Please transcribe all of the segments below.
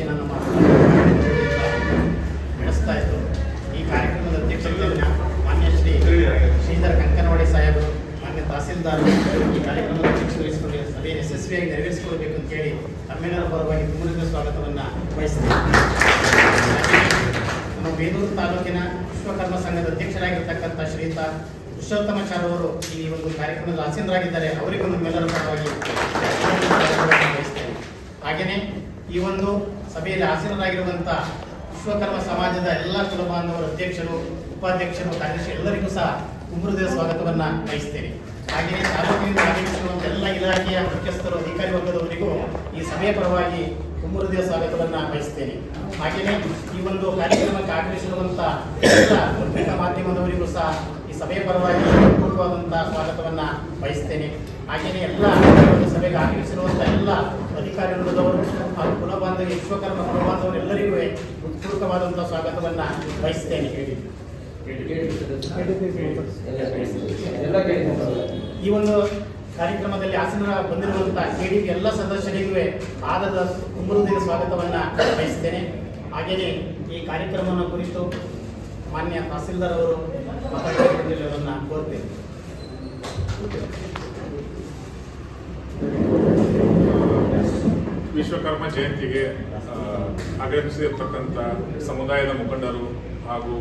ಏನು ನಮ್ಮ ನಡೆಸ್ತಾ ಇತ್ತು ಈ ಕಾರ್ಯಕ್ರಮದ ಅಧ್ಯಕ್ಷತೆಯನ್ನು ಮಾನ್ಯ ಶ್ರೀ ಶ್ರೀಧರ್ ಕಂಕನವಾಡಿ ಸಾಹೇಬರು ಮಾನ್ಯ ತಹಸೀಲ್ದಾರ್ ಈ ಕಾರ್ಯಕ್ರಮದ ಅಧ್ಯಕ್ಷತೆ ವಹಿಸಿಕೊಂಡು ಸಭೆ ಯಶಸ್ವಿಯಾಗಿ ನೆರವೇರಿಸಿಕೊಳ್ಬೇಕು ಅಂತ ಹೇಳಿ ತಮ್ಮೆಲ್ಲರ ಪರವಾಗಿ ತುಂಬುರಿದ ಸ್ವಾಗತವನ್ನು ಬಯಸ್ತೇನೆ ನಮ್ಮ ಬೇಲೂರು ತಾಲೂಕಿನ ವಿಶ್ವಕರ್ಮ ಸಂಘದ ಅಧ್ಯಕ್ಷರಾಗಿರ್ತಕ್ಕಂಥ ಶ್ರೀತ ಪುರುಷೋತ್ತಮಾಚಾರ್ಯವರು ಈ ಒಂದು ಕಾರ್ಯಕ್ರಮದಲ್ಲಿ ಆಸೀನರಾಗಿದ್ದಾರೆ. ಅವರಿಗೂ ನಮ್ಮೆಲ್ಲರ ಪರವಾಗಿ ಹಾಗೆಯೇ ಈ ಒಂದು ಸಭೆಯಲ್ಲಿ ಆಸೀನರಾಗಿರುವಂಥ ವಿಶ್ವಕರ್ಮ ಸಮಾಜದ ಎಲ್ಲ ಕುಲಬಾಂಧವರ ಅಧ್ಯಕ್ಷರು, ಉಪಾಧ್ಯಕ್ಷರು, ಕಾರ್ಯದರ್ಶಿ ಎಲ್ಲರಿಗೂ ಸಹ ಉಮೃದಯ ಸ್ವಾಗತವನ್ನು ಬಯಸ್ತೇನೆ ಹಾಗೆಯೇ ತಾಲೂಕಿನಿಂದ ಆಗಮಿಸಿರುವಂಥ ಎಲ್ಲ ಇಲಾಖೆಯ ಮುಖ್ಯಸ್ಥರು, ಅಧಿಕಾರಿ ವರ್ಗದವರಿಗೂ ಈ ಸಭೆಯ ಪರವಾಗಿ ಉಮೃದಯ ಸ್ವಾಗತವನ್ನ ಬಯಸ್ತೇನೆ ಹಾಗೆಯೇ ಈ ಒಂದು ಕಾರ್ಯಕ್ರಮಕ್ಕೆ ಆಗಮಿಸಿರುವಂಥ ಎಲ್ಲ ಪತ್ರಿಕಾ ಮಾಧ್ಯಮದವರಿಗೂ ಸಹ ಈ ಸಭೆಯ ಪರವಾಗಿ ಪೂರ್ವಕವಾದಂತಹ ಸ್ವಾಗತವನ್ನ ಬಯಸ್ತೇನೆ ಹಾಗೆಯೇ ಎಲ್ಲ ಸಭೆಗೆ ಆಗಮಿಸಿರುವಂಥ ಎಲ್ಲ ಅಧಿಕಾರಿ ವೃಂದದವರು ಹಾಗೂ ಕುಲಬಾಂಧವ ವಿಶ್ವಕರ್ಮ ಕುಲಬಾಂಧವರು ಎಲ್ಲರಿಗೂ ಹೃತ್ಪೂರ್ವಕವಾದಂತಹ ಸ್ವಾಗತವನ್ನ ಬಯಸ್ತೇನೆ ಹೇಳಿ ಈ ಒಂದು ಕಾರ್ಯಕ್ರಮದಲ್ಲಿ ಹಾಸನ ಬಂದಿರುವಂತಹ ಕೆಡಿಪಿ ಎಲ್ಲ ಸದಸ್ಯರಿಗೂ ಆದದ ಕುಂಬುರುದಿನ ಸ್ವಾಗತವನ್ನ ಬಯಸ್ತೇನೆ ಹಾಗೆಯೇ ಈ ಕಾರ್ಯಕ್ರಮವನ್ನು ಕುರಿತು ಮಾನ್ಯ ತಹಸೀಲ್ದಾರ್ ಅವರು ಮಾತಾಡಬೇಕೆಂದು ಕೋರ್ತೇನೆ. ವಿಶ್ವಕರ್ಮ ಜಯಂತಿಗೆ ಆಗಮಿಸಿರ್ತಕ್ಕಂಥ ಸಮುದಾಯದ ಮುಖಂಡರು ಹಾಗೂ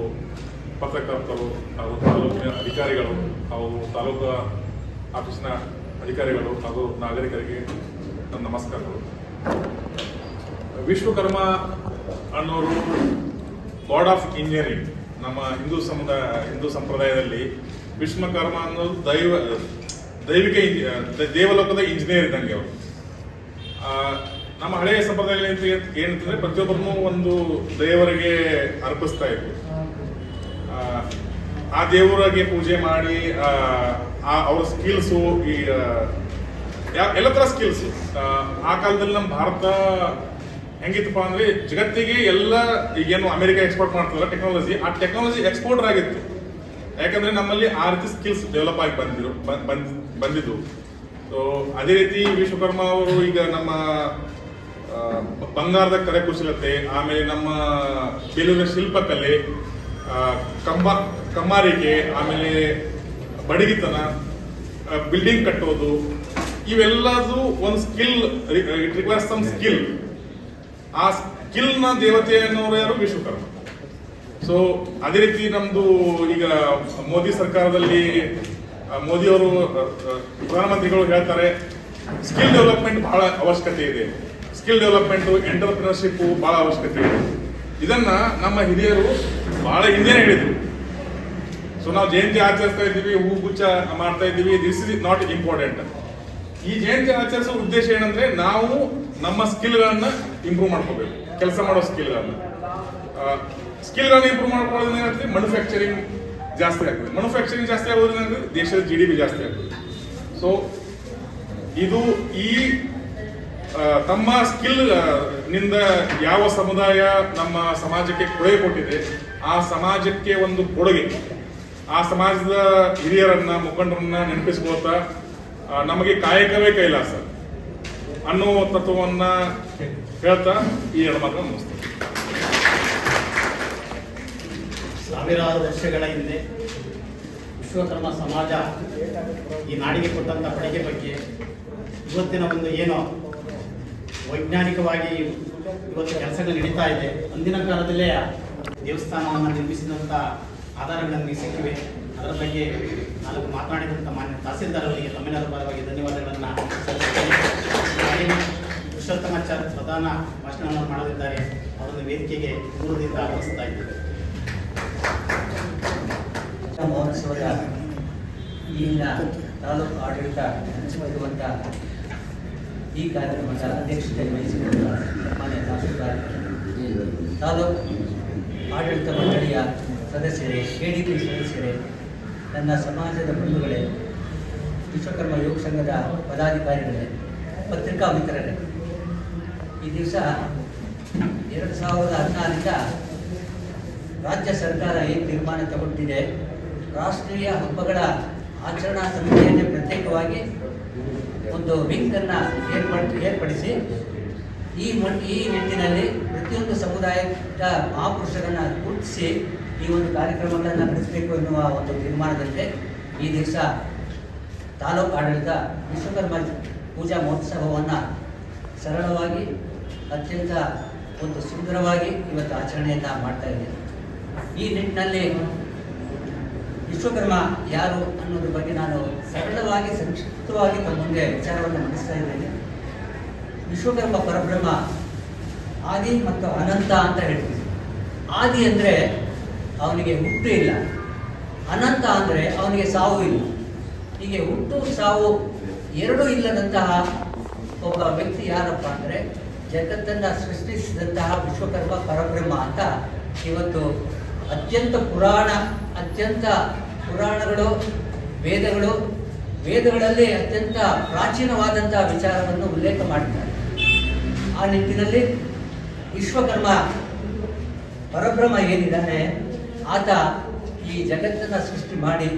ಪತ್ರಕರ್ತರು ಹಾಗೂ ತಾಲೂಕಿನ ಅಧಿಕಾರಿಗಳು ಹಾಗೂ ತಾಲೂಕು ಆಫೀಸಿನ ಅಧಿಕಾರಿಗಳು ಹಾಗೂ ನಾಗರಿಕರಿಗೆ ನನ್ನ ನಮಸ್ಕಾರಗಳು. ವಿಶ್ವಕರ್ಮ ಅನ್ನೋರು ಗಾಡ್ ಆಫ್ ಇಂಜಿನಿಯರಿಂಗ್, ನಮ್ಮ ಹಿಂದೂ ಸಮುದಾಯ ಹಿಂದೂ ಸಂಪ್ರದಾಯದಲ್ಲಿ ವಿಶ್ವಕರ್ಮ ಅನ್ನೋದು ದೈವ, ದೈವಿಕ ದೇವಲೋಕದ ಇಂಜಿನಿಯರ್ ಇದ್ದಂಗೆ ಅವರು. ನಮ್ಮ ಹಳೆಯ ಸಂಪ್ರದಾಯದಲ್ಲಿ ಏನಂತಂದ್ರೆ ಪ್ರತಿಯೊಬ್ಬರನ್ನು ಒಂದು ದೇವರಿಗೆ ಅರ್ಪಿಸ್ತಾ ಇದ್ರು. ಆ ದೇವರಿಗೆ ಪೂಜೆ ಮಾಡಿ ಆ, ಅವ್ರ ಸ್ಕಿಲ್ಸು ಈ ಎಲ್ಲ ತರ ಸ್ಕಿಲ್ಸ್ ಆ ಕಾಲದಲ್ಲಿ ನಮ್ಮ ಭಾರತ ಹೆಂಗಿತ್ತಪ್ಪ ಅಂದ್ರೆ ಜಗತ್ತಿಗೆ ಎಲ್ಲ ಈಗೇನು ಅಮೆರಿಕ ಎಕ್ಸ್ಪೋರ್ಟ್ ಮಾಡ್ತಾರಲ್ಲ ಟೆಕ್ನಾಲಜಿ ಆ ಟೆಕ್ನಾಲಜಿ ಎಕ್ಸ್ಪೋರ್ಟರ್ ಆಗಿತ್ತು. ಯಾಕಂದ್ರೆ ನಮ್ಮಲ್ಲಿ ಆ ರೀತಿ ಸ್ಕಿಲ್ಸ್ ಡೆವಲಪ್ ಆಗಿ ಬಂದಿರು ಬಂದಿದ್ದು ಸೊ ಅದೇ ರೀತಿ ವಿಶ್ವಕರ್ಮ ಅವರು ಈಗ ನಮ್ಮ ಬಂಗಾರದ ಕರಕುಶಲತೆ ಆಮೇಲೆ ನಮ್ಮ ಬೇಲೂರಿನ ಶಿಲ್ಪಕಲೆ ಕಂಬ ಕಮ್ಮಾರಿಕೆ ಆಮೇಲೆ ಬಡಗಿತನ ಬಿಲ್ಡಿಂಗ್ ಕಟ್ಟೋದು ಇವೆಲ್ಲದು ಒಂದು skill it requires some skill ಆ ಸ್ಕಿಲ್ನ ದೇವತೆ ಅನ್ನೋರು ಯಾರು? ವಿಶ್ವಕರ್ಮ. ಸೊ ಅದೇ ರೀತಿ ನಮ್ದು ಈಗ ಮೋದಿ ಸರ್ಕಾರದಲ್ಲಿ ಮೋದಿ ಅವರು ಪ್ರಧಾನಮಂತ್ರಿಗಳು ಹೇಳ್ತಾರೆ ಸ್ಕಿಲ್ ಡೆವಲಪ್ಮೆಂಟ್ ಬಹಳ ಅವಶ್ಯಕತೆ ಇದೆ. ಸ್ಕಿಲ್ ಡೆವಲಪ್ಮೆಂಟ್ ಎಂಟರ್ಪ್ರಿನರ್ಶಿಪ್ ಬಹಳ ಅವಶ್ಯಕತೆ ಇದೆ. ಇದನ್ನ ನಮ್ಮ ಹಿರಿಯರು ಬಹಳ ಹಿಂದೆ ಹೇಳಿದ್ರು. ಸೊ ನಾವು ಜಯಂತಿ ಆಚರಿಸ್ತಾ ಇದ್ದೀವಿ, ಹೂ ಗುಚ್ಚ ಮಾಡ್ತಾ ಇದ್ದೀವಿ ದಿಸ್ ಇಸ್ ನಾಟ್ ಇಂಪಾರ್ಟೆಂಟ್ ಈ ಜಯಂತಿ ಆಚರಿಸೋ ಉದ್ದೇಶ ಏನಂದ್ರೆ ನಾವು ನಮ್ಮ ಸ್ಕಿಲ್ಗಳನ್ನ ಇಂಪ್ರೂವ್ ಮಾಡ್ಕೋಬೇಕು. ಕೆಲಸ ಮಾಡೋ ಸ್ಕಿಲ್ಗಳನ್ನ. ಸ್ಕಿಲ್ಗಳನ್ನ ಇಂಪ್ರೂವ್ ಮಾಡ್ಕೊಳ್ಳೋದ್ರಿಂದ ಏನಾಗ್ತದೆ? ಮ್ಯಾನುಫ್ಯಾಕ್ಚರಿಂಗ್ ಜಾಸ್ತಿ ಆಗ್ತದೆ. ಮ್ಯಾನುಫ್ಯಾಕ್ಚರಿಂಗ್ ಜಾಸ್ತಿ ಆಗೋದ್ರಿಂದ ದೇಶದ ಜಿ ಡಿ ಪಿ ಜಾಸ್ತಿ ಆಗ್ತದೆ. ಸೊ ಇದು ಈ ತಮ್ಮ ಸ್ಕಿಲ್ನಿಂದ ಯಾವ ಸಮುದಾಯ ನಮ್ಮ ಸಮಾಜಕ್ಕೆ ಕೊಡುಗೆ ಕೊಟ್ಟಿದೆ ಆ ಸಮಾಜಕ್ಕೆ ಒಂದು ಕೊಡುಗೆ. ಆ ಸಮಾಜದ ಹಿರಿಯರನ್ನ ಮುಖಂಡರನ್ನ ನೆನಪಿಸ್ಕೋತಾ ಆ, ನಮಗೆ ಕಾಯಕವೇ ಕೈಲಾಸ ಅನ್ನೋ ತತ್ವವನ್ನ ಹೇಳ್ತಾ ಈ ಮಾತನ್ನು ಮುಗಿಸ್ತೇನೆ. ಸಾವಿರಾರು ವರ್ಷಗಳ ಹಿಂದೆ ವಿಶ್ವಕರ್ಮ ಸಮಾಜ ಈ ನಾಡಿಗೆ ಕೊಟ್ಟಂತ ಕೊಡುಗೆ ಬಗ್ಗೆ ಇವತ್ತಿನ ಒಂದು ಏನೋ ವೈಜ್ಞಾನಿಕವಾಗಿ ಇವತ್ತು ಕೆಲಸಗಳು ನಡೀತಾ ಇದೆ. ಅಂದಿನ ಕಾಲದಲ್ಲೇ ದೇವಸ್ಥಾನವನ್ನು ನಿರ್ಮಿಸಿದಂಥ ಆಧಾರಗಳನ್ನು ಸಿಕ್ಕಿವೆ. ಅದರ ಬಗ್ಗೆ ನಾಲ್ಕು ಮಾತನಾಡಿದಂಥ ಮಾನ್ಯ ತಹಸೀಲ್ದಾರ್ ಅವರಿಗೆ ತಮಿಳರ ಪರವಾಗಿ ಧನ್ಯವಾದಗಳನ್ನು ಪುರುಷೋತ್ತಮಾಚಾರ್ಯ ಪ್ರಧಾನ ಭಾಷಣವನ್ನು ಮಾಡಲಿದ್ದಾರೆ. ಅವರನ್ನು ವೇದಿಕೆಗೆ ದೂರದಿಂದ ಇಲ್ಲಿನ ತಾಲೂಕು ಆಡಳಿತ ನಡೆಸಿಕೊಳ್ಳುವಂಥ ಈ ಕಾರ್ಯಕ್ರಮದ ಅಧ್ಯಕ್ಷತೆ ವಹಿಸಿಕೊಂಡ ಮಾನ್ಯ ತಹಸೀಲ್ದಾರ್. ತಾಲೂಕು ಆಡಳಿತ ಮಂಡಳಿಯ ಸದಸ್ಯರೇ ಕೆ ಡಿ ಸದಸ್ಯರೇ, ನನ್ನ ಸಮಾಜದ ಬಂಧುಗಳೇ, ವಿಶ್ವಕರ್ಮ ಯೋಗ ಸಂಘದ ಪದಾಧಿಕಾರಿಗಳೇ, ಪತ್ರಿಕಾ ಮಿತ್ರರೇ, ಈ ದಿವಸ ಎರಡು ಸಾವಿರದ ಹದಿನಾರರಿಂದ ರಾಜ್ಯ ಸರ್ಕಾರ ಏನು ತೀರ್ಮಾನ ತಗೊಂಡಿದೆ? ರಾಷ್ಟ್ರೀಯ ಹಬ್ಬಗಳ ಆಚರಣಾ ಸಮಿತಿಯನ್ನೇ ಪ್ರತ್ಯೇಕವಾಗಿ ಒಂದು ವಿಂಗನ್ನು ಏರ್ಪಡಿಸಿ ಈ ಈ ನಿಟ್ಟಿನಲ್ಲಿ ಪ್ರತಿಯೊಂದು ಸಮುದಾಯದ ಮಹಾಪುರುಷರನ್ನು ಗುರುತಿಸಿ ಈ ಒಂದು ಕಾರ್ಯಕ್ರಮಗಳನ್ನು ನಡೆಸಬೇಕು ಎನ್ನುವ ಒಂದು ತೀರ್ಮಾನದಂತೆ ಈ ದಿವಸ ತಾಲೂಕು ಆಡಳಿತ ವಿಶ್ವಕರ್ಮ ಪೂಜಾ ಮಹೋತ್ಸವವನ್ನು ಸರಳವಾಗಿ, ಅತ್ಯಂತ ಒಂದು ಸುಂದರವಾಗಿ ಇವತ್ತು ಆಚರಣೆಯನ್ನು ಮಾಡ್ತಾ ಇದೆ. ಈ ನಿಟ್ಟಿನಲ್ಲಿ ವಿಶ್ವಕರ್ಮ ಯಾರು ಅನ್ನೋದ್ರ ಬಗ್ಗೆ ನಾನು ಸರಳವಾಗಿ, ಸಂಕ್ಷಿಪ್ತವಾಗಿ ತಮ್ಮ ಮುಂದೆ ವಿಚಾರವನ್ನು ಮಂಡಿಸ್ತಾ ಇದ್ದೇನೆ. ವಿಶ್ವಕರ್ಮ ಪರಬ್ರಹ್ಮ ಆದಿ ಮತ್ತು ಅನಂತ ಅಂತ ಹೇಳ್ತೀವಿ. ಆದಿ ಅಂದರೆ ಅವನಿಗೆ ಹುಟ್ಟು ಇಲ್ಲ. ಅನಂತ ಅಂದರೆ ಅವನಿಗೆ ಸಾವು ಇಲ್ಲ. ಹೀಗೆ ಹುಟ್ಟು, ಸಾವು ಎರಡೂ ಇಲ್ಲದಂತಹ ಒಬ್ಬ ವ್ಯಕ್ತಿ ಯಾರಪ್ಪ ಅಂದರೆ ಜಗತ್ತನ್ನು ಸೃಷ್ಟಿಸಿದಂತಹ ವಿಶ್ವಕರ್ಮ, ಪರಬ್ರಹ್ಮ ಅಂತ ಇವತ್ತು ಅತ್ಯಂತ ಪುರಾಣ, ಅತ್ಯಂತ ಪುರಾಣಗಳು, ವೇದಗಳು, ವೇದಗಳಲ್ಲಿ ಅತ್ಯಂತ ಪ್ರಾಚೀನವಾದಂತಹ ವಿಚಾರವನ್ನು ಉಲ್ಲೇಖ ಮಾಡ್ತಾರೆ ಆ ನಿಟ್ಟಿನಲ್ಲಿ ವಿಶ್ವಕರ್ಮ ಪರಬ್ರಹ್ಮ ಏನಿದ್ದಾನೆ, ಆತ ಈ ಜಗತ್ತನ್ನು ಸೃಷ್ಟಿ ಮಾಡಿ,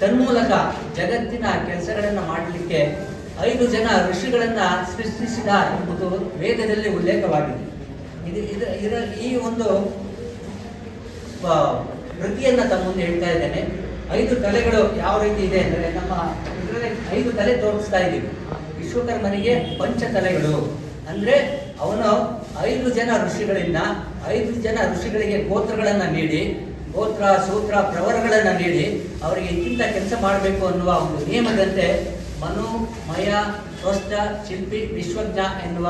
ತನ್ಮೂಲಕ ಜಗತ್ತಿನ ಕೆಲಸಗಳನ್ನು ಮಾಡಲಿಕ್ಕೆ ಐದು ಜನ ಋಷಿಗಳನ್ನು ಸೃಷ್ಟಿಸಿದ ಎಂಬುದು ವೇದದಲ್ಲಿ ಉಲ್ಲೇಖವಾಗಿದೆ. ಇದು ಇದು ಇದರ ಈ ಒಂದು ಕೃತಿಯನ್ನು ತಮ್ಮ ಮುಂದೆ ಹೇಳ್ತಾ ಇದ್ದೇನೆ. ಐದು ತಲೆಗಳು ಯಾವ ರೀತಿ ಇದೆ ಅಂದರೆ ನಮ್ಮ ಇದರಲ್ಲಿ ಐದು ತಲೆ ತೋರಿಸ್ತಾ ಇದ್ದೀವಿ. ವಿಶ್ವಕರ್ಮನಿಗೆ ಪಂಚ ತಲೆಗಳು ಅಂದ್ರೆ ಅವನು ಐದು ಜನ ಋಷಿಗಳಿಂದ ಐದು ಜನ ಋಷಿಗಳಿಗೆ ಗೋತ್ರಗಳನ್ನು ನೀಡಿ, ಗೋತ್ರ, ಸೂತ್ರ, ಪ್ರವರಗಳನ್ನು ನೀಡಿ ಅವರಿಗೆ ಇಂಥ ಕೆಲಸ ಮಾಡಬೇಕು ಅನ್ನುವ ಒಂದು ನಿಯಮದಂತೆ ಮನು, ಮಯ, ಸ್ವಸ್ಥ, ಶಿಲ್ಪಿ, ವಿಶ್ವಜ್ಞ ಎನ್ನುವ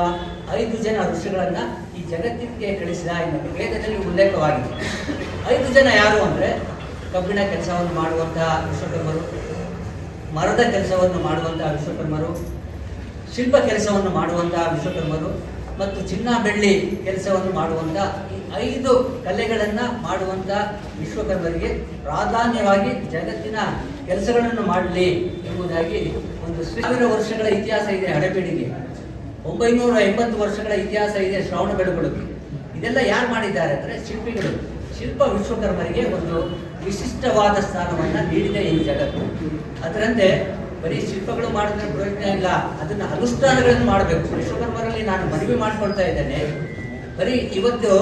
ಐದು ಜನ ಋಷಿಗಳನ್ನು ಈ ಜಗತ್ತಿಗೆ ಕಳಿಸಿದ ಎನ್ನುವ ವೇದದಲ್ಲಿ ಉಲ್ಲೇಖವಾಗಿದೆ. ಐದು ಜನ ಯಾರು ಅಂದರೆ ಕಬ್ಬಿಣ ಕೆಲಸವನ್ನು ಮಾಡುವಂತಹ ವಿಶ್ವಕರ್ಮರು ಮರದ ಕೆಲಸವನ್ನು ಮಾಡುವಂತಹ ವಿಶ್ವಕರ್ಮರು ಶಿಲ್ಪ ಕೆಲಸವನ್ನು ಮಾಡುವಂತಹ ವಿಶ್ವಕರ್ಮರು ಮತ್ತು ಚಿನ್ನ ಬೆಳ್ಳಿ ಕೆಲಸವನ್ನು ಮಾಡುವಂತ ಈ ಐದು ಕಲೆಗಳನ್ನು ಮಾಡುವಂತ ವಿಶ್ವಕರ್ಮರಿಗೆ ಪ್ರಾಧಾನ್ಯವಾಗಿ ಜಗತ್ತಿನ ಕೆಲಸಗಳನ್ನು ಮಾಡಲಿ ಎಂಬುದಾಗಿ ಒಂದು ಸಾವಿರ ವರ್ಷಗಳ ಇತಿಹಾಸ ಇದೆ ಹಳೆಬೀಡಿಗೆ ಒಂಬೈನೂರ ಎಂಬತ್ತು ವರ್ಷಗಳ ಇತಿಹಾಸ ಇದೆ ಶ್ರವಣ ಬೆಳಗೊಳಕ್ಕೆ ಇದೆಲ್ಲ ಯಾರು ಮಾಡಿದ್ದಾರೆ ಅಂದರೆ ಶಿಲ್ಪಿಗಳು. ಶಿಲ್ಪ ವಿಶ್ವಕರ್ಮರಿಗೆ ಒಂದು ವಿಶಿಷ್ಟವಾದ ಸ್ಥಾನವನ್ನು ನೀಡಿದೆ ಈ ಜಗತ್ತು. ಅದರಂತೆ ಬರೀ ಶಿಲ್ಪಗಳು ಮಾಡಿದ್ರೆ ಪ್ರಯೋಜನ ಇಲ್ಲ. ಅದನ್ನ ಅನುಷ್ಠಾನಗಳನ್ನು ಮಾಡಬೇಕು. ವಿಶ್ವಕರ್ಮರಲ್ಲಿ ನಾನು ಮನವಿ ಮಾಡ್ಕೊಳ್ತಾ ಇದ್ದೇನೆ. ಬರೀ ಇವತ್ತು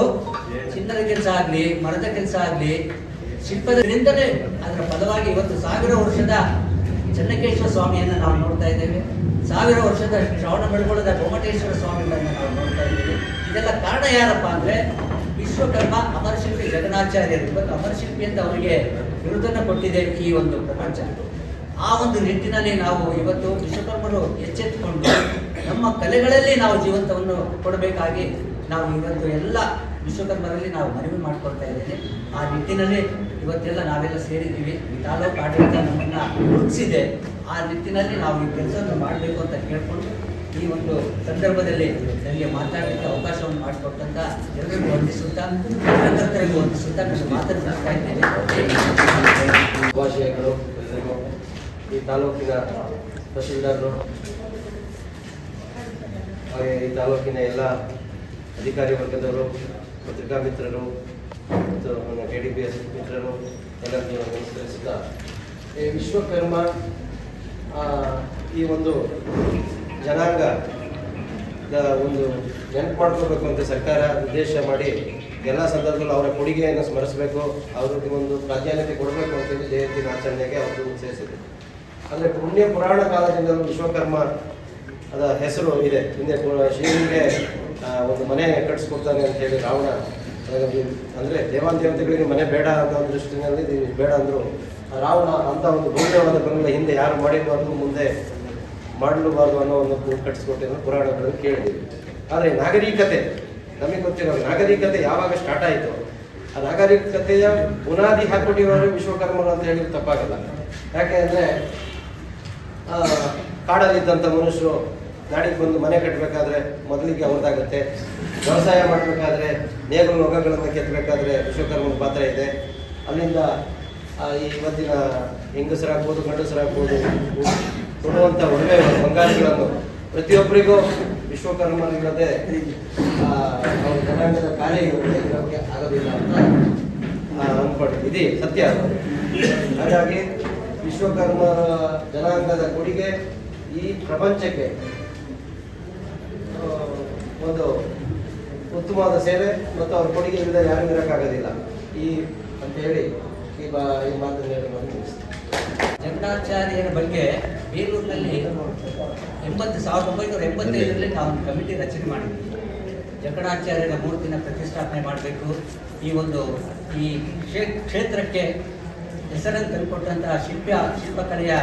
ಚಿನ್ನದ ಕೆಲಸ ಆಗ್ಲಿ, ಮರದ ಕೆಲಸ ಆಗ್ಲಿ, ಶಿಲ್ಪದಿಂದಲೇ ಅದರ ಫಲವಾಗಿ ಇವತ್ತು ಸಾವಿರ ವರ್ಷದ ಚನ್ನಕೇಶ್ವರ ಸ್ವಾಮಿಯನ್ನು ನಾವು ನೋಡ್ತಾ ಇದ್ದೇವೆ. ಸಾವಿರ ವರ್ಷದ ಶ್ರವಣ ಬೆಳಗೊಳದ ಗೊಮಟೇಶ್ವರ ಸ್ವಾಮಿಗಳನ್ನು ನಾವು ನೋಡ್ತಾ ಇದ್ದೇವೆ. ಇದೆಲ್ಲ ಕಾರಣ ಯಾರಪ್ಪ ಅಂದ್ರೆ ವಿಶ್ವಕರ್ಮ ಅಮರಶಿಲ್ಪಿ ಜಗನ್ನಾಚಾರ್ಯರು. ಇವತ್ತು ಅಮರಶಿಲ್ಪಿ ಅಂತ ಅವರಿಗೆ ಬಿರುದನ್ನು ಕೊಟ್ಟಿದೆ ಈ ಒಂದು ಪ್ರಪಂಚ. ಆ ಒಂದು ನಿಟ್ಟಿನಲ್ಲಿ ನಾವು ಇವತ್ತು ವಿಶ್ವಕರ್ಮರು ಎಚ್ಚೆತ್ತುಕೊಂಡು ನಮ್ಮ ಕಲೆಗಳಲ್ಲಿ ನಾವು ಜೀವಂತವನ್ನು ಕೊಡಬೇಕಾಗಿ ನಾವು ಇವತ್ತು ಎಲ್ಲ ವಿಶ್ವಕರ್ಮರಲ್ಲಿ ನಾವು ಮನವಿ ಮಾಡ್ಕೊಳ್ತಾ ಇದ್ದೇನೆ. ಆ ನಿಟ್ಟಿನಲ್ಲಿ ಇವತ್ತೆಲ್ಲ ನಾವೆಲ್ಲ ಸೇರಿದ್ದೀವಿ. ತಾಲೂಕು ಆಡಳಿತ ನಮ್ಮನ್ನ ಗುರುತಿಸಿದೆ ಆ ನಿಟ್ಟಿನಲ್ಲಿ ನಾವು ಈ ಕೆಲಸವನ್ನು ಮಾಡಬೇಕು ಅಂತ ಕೇಳಿಕೊಂಡು ಈ ಒಂದು ಸಂದರ್ಭದಲ್ಲಿ ನನಗೆ ಮಾತಾಡಲಿಕ್ಕೆ ಅವಕಾಶವನ್ನು ಮಾಡಿಕೊಟ್ಟಂತ ಎಲ್ಲರಿಗೂ ವಂದಿಸುತ್ತಾ ಕಾರ್ಯಕರ್ತರಿಗೂ ವಂದಿಸುತ್ತಾ ನಾನು ಮಾತನ್ನು ಇದ್ದೇನೆ. ಈ ತಾಲೂಕಿನ ತಹಸೀಲ್ದಾರರು, ಹಾಗೆ ಈ ತಾಲೂಕಿನ ಎಲ್ಲ ಅಧಿಕಾರಿ ವರ್ಗದವರು, ಪತ್ರಿಕಾ ಮಿತ್ರರು ಮತ್ತು ಕೆ ಡಿ ಪಿ ಎಸ್ ಮಿತ್ರರು ಎಲ್ಲರಿಗೂ ನಮಸ್ಕರಿಸುತ್ತಾ, ಈ ವಿಶ್ವಕರ್ಮ ಈ ಒಂದು ಜನಾಂಗ ಒಂದು ನೆನಪು ಮಾಡ್ಕೋಬೇಕು ಅಂತ ಸರ್ಕಾರ ಉದ್ದೇಶ ಮಾಡಿ ಎಲ್ಲ ಸಂದರ್ಭದಲ್ಲೂ ಅವರ ಕೊಡುಗೆಯನ್ನು ಸ್ಮರಿಸಬೇಕು, ಅವರಿಗೆ ಒಂದು ಪ್ರಾಧಾನ್ಯತೆ ಕೊಡಬೇಕು ಅಂತೇಳಿ ಜಯಂತಿ ಆಚರಣೆಗೆ ಅವರು ಸೇರಿಸಿದೆ ಅಂದರೆ ಪುಣ್ಯ ಪುರಾಣ ಕಾಲದಿಂದ ವಿಶ್ವಕರ್ಮ ಅದ ಹೆಸರು ಇದೆ. ಹಿಂದೆ ಶಿವನಿಗೆ ಒಂದು ಮನೆ ಕಟ್ಟಿಸ್ಕೊಡ್ತಾನೆ ಅಂತ ಹೇಳಿ ರಾವಣ, ಅಂದರೆ ದೇವಾನ್ ದೇವತೆಗಳಿಗೆ ಮನೆ ಬೇಡ ಅಂತ ದೃಷ್ಟಿನಲ್ಲಿ ಬೇಡ ಅಂದರು. ರಾವಣ ಅಂತ ಒಂದು ಭವ್ಯವಾದ ಬಂಗಲೆ ಹಿಂದೆ ಯಾರು ಮಾಡಿರಬಾರ್ದು, ಮುಂದೆ ಮಾಡಲೂಬಾರ್ದು ಅನ್ನೋ ಒಂದು ಕಟ್ಟಿಸ್ಕೊಟ್ಟೆ ಅನ್ನೋ ಪುರಾಣಗಳನ್ನು ಕೇಳಿದ್ದೀವಿ ಆದರೆ ನಾಗರಿಕತೆ, ನಮಗೆ ಗೊತ್ತಿರೋ ನಾಗರಿಕತೆ ಯಾವಾಗ ಸ್ಟಾರ್ಟ್ ಆಯಿತು? ಆ ನಾಗರಿಕತೆಯ ಬುನಾದಿ ಹಾಕೊಟ್ಟಿರೋರು ವಿಶ್ವಕರ್ಮರು ಅಂತ ಹೇಳಿದ್ರೆ ತಪ್ಪಾಗಲ್ಲ. ಯಾಕೆ ಅಂದರೆ ಕಾಡಲ್ಲಿದ್ದಂಥ ಮನುಷ್ಯರು ನಾಡಿಗೆ ಬಂದು ಮನೆ ಕಟ್ಟಬೇಕಾದ್ರೆ ಮೊದಲಿಗೆ ಅವ್ರದ್ದಾಗುತ್ತೆ. ವ್ಯವಸಾಯ ಮಾಡಬೇಕಾದ್ರೆ ನೇಗಲು ನೊಗಗಳನ್ನು ಕೆತ್ತಬೇಕಾದ್ರೆ ವಿಶ್ವಕರ್ಮನ ಪಾತ್ರ ಇದೆ. ಅಲ್ಲಿಂದ ಈ ಇವತ್ತಿನ ಹೆಂಗಸರಾಗ್ಬೋದು, ಗಂಡಸರಾಗ್ಬೋದು ಕೊಡುವಂಥ ಒಳ್ಳೆಯ ಬಂಗಾರಗಳನ್ನು ಪ್ರತಿಯೊಬ್ಬರಿಗೂ ವಿಶ್ವಕರ್ಮನಿಲ್ಲದೆ ಅವ್ರ ಜನಾಂಗದ ಕಾರ್ಯ ಇರೋಕ್ಕೆ ಆಗೋದಿಲ್ಲ ಅಂತ ಅಂದ್ಕೊಂಡಿದ್ದೀವಿ. ಸತ್ಯ. ಹಾಗಾಗಿ ವಿಶ್ವಕರ್ಮರ ಜನಾಂಗದ ಕೊಡುಗೆ ಈ ಪ್ರಪಂಚಕ್ಕೆ ಒಂದು ಉತ್ತಮವಾದ ಸೇವೆ ಮತ್ತು ಅವ್ರ ಕೊಡುಗೆ ಇಲ್ಲದೆ ಯಾರು ಇರೋಕ್ಕಾಗೋದಿಲ್ಲ. ಈ ಅಂತ ಹೇಳಿ ಈ ಬಾ, ಈ ಮಾತನ್ನು ಹೇಳಿ. ಜಗದಾಚಾರ್ಯರ ಬಗ್ಗೆ ಬೇಲೂರಿನಲ್ಲಿ ಎಂಬತ್ತು, ಸಾವಿರದ ಒಂಬೈನೂರ ಎಂಬತ್ತೈದರಲ್ಲಿ ನಾವು ಕಮಿಟಿ ರಚನೆ ಮಾಡಿದ್ವಿ. ಜಕಣಾಚಾರ್ಯರ ಮೂರ್ತಿನ ಪ್ರತಿಷ್ಠಾಪನೆ ಮಾಡಬೇಕು. ಈ ಒಂದು, ಈ ಕ್ಷೇ- ಕ್ಷೇತ್ರಕ್ಕೆ ಹೆಸರನ್ನು ತಂದುಕೊಟ್ಟಂತಹ ಶಿಲ್ಪ, ಶಿಲ್ಪಕಲೆಯ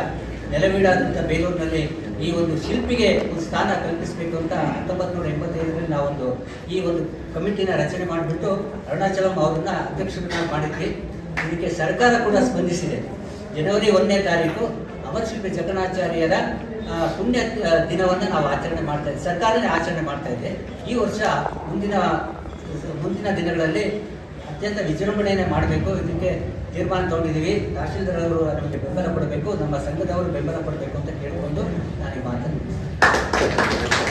ನೆಲವೀಡಾದಂಥ ಬೇಲೂರಿನಲ್ಲಿ ಈ ಒಂದು ಶಿಲ್ಪಿಗೆ ಒಂದು ಸ್ಥಾನ ಕಲ್ಪಿಸಬೇಕು ಅಂತ ಹತ್ತೊಂಬತ್ತು ನೂರ ಎಂಬತ್ತೈದರಲ್ಲಿ ನಾವೊಂದು ಈ ಒಂದು ಕಮಿಟಿನ ರಚನೆ ಮಾಡಿಬಿಟ್ಟು ಅರುಣಾಚಲಂ ಅವರನ್ನ ಅಧ್ಯಕ್ಷರನ್ನ ಮಾಡಿದ್ವಿ. ಇದಕ್ಕೆ ಸರ್ಕಾರ ಕೂಡ ಸ್ಪಂದಿಸಿದೆ. ಜನವರಿ ಒಂದನೇ ತಾರೀಕು ಅಮರ್ ಶಿಲ್ಪಿ ಜಗನಾಚಾರ್ಯರ ಪುಣ್ಯ ದಿನವನ್ನು ನಾವು ಆಚರಣೆ ಮಾಡ್ತಾ ಇದ್ದೀವಿ ಸರ್ಕಾರನೇ ಆಚರಣೆ ಮಾಡ್ತಾ ಇದೆ. ಈ ವರ್ಷ ಮುಂದಿನ ಮುಂದಿನ ದಿನಗಳಲ್ಲಿ ಅತ್ಯಂತ ವಿಜೃಂಭಣೆಯನ್ನೇ ಮಾಡಬೇಕು. ಇದಕ್ಕೆ ತೀರ್ಮಾನ ತಗೊಂಡಿದ್ದೀವಿ. ತಹಶೀಲ್ದಾರ್ ಅವರು ನಮಗೆ ಬೆಂಬಲ ಕೊಡಬೇಕು. ನಮ್ಮ ಸಂಘದವರು ಬೆಂಬಲ ಕೊಡಬೇಕು ಅಂತ ಕೇಳಿಕೊಂಡು ನಾನು ಈ ಮಾತನ್ನು